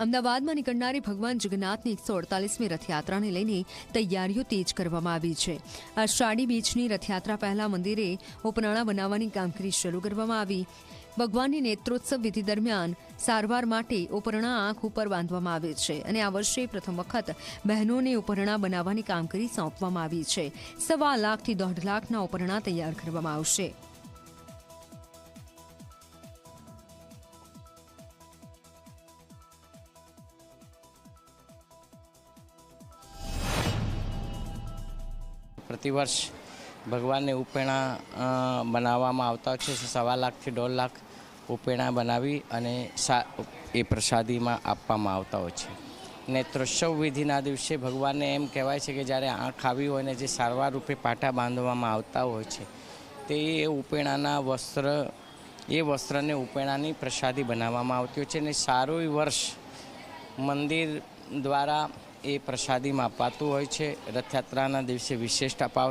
અમદાવાદમાં નીકળનારી ભગવાન જગન્નાથની એકસો અડતાલીસમી રથયાત્રાને લઈને તૈયારીઓ તેજ કરવામાં આવી છે. અષાઢી બીચની રથયાત્રા પહેલા મંદિરે ઉપનાળા બનાવવાની કામગીરી શરૂ કરવામાં આવી. ભગવાનની નેત્રોત્સવ વિધિ દરમિયાન સારવાર માટે ઉપરણા આંખ ઉપર બાંધવામાં આવે છે અને આ વર્ષે પ્રથમ વખત બહેનોને ઉપરણા બનાવવાની કામગીરી સોંપવામાં આવી છે. સવા લાખથી દોઢ લાખના ઉપરણા તૈયાર કરવામાં આવશે. પ્રતિવર્ષ ભગવાનને ઉપેણા બનાવવામાં આવતા છે. સવા લાખથી દોઢ લાખ ઉપેણા બનાવી અને એ પ્રસાદીમાં આપવામાં આવતા હોય છે. નેત્રોત્સવ વિધિના દિવસે ભગવાનને એમ કહેવાય છે કે જ્યારે આંખ આવી હોય ને જે સારવાર રૂપે પાટા બાંધવામાં આવતા હોય છે, તે એ ઉપેણાના વસ્ત્ર, એ વસ્ત્રને ઉપેણાની પ્રસાદી બનાવવામાં આવતી હોય છે. અને સારું વર્ષ મંદિર દ્વારા એ પ્રસાદીમાં અપાતું હોય છે. રથયાત્રાના દિવસે વિશિષ્ટ અપાવ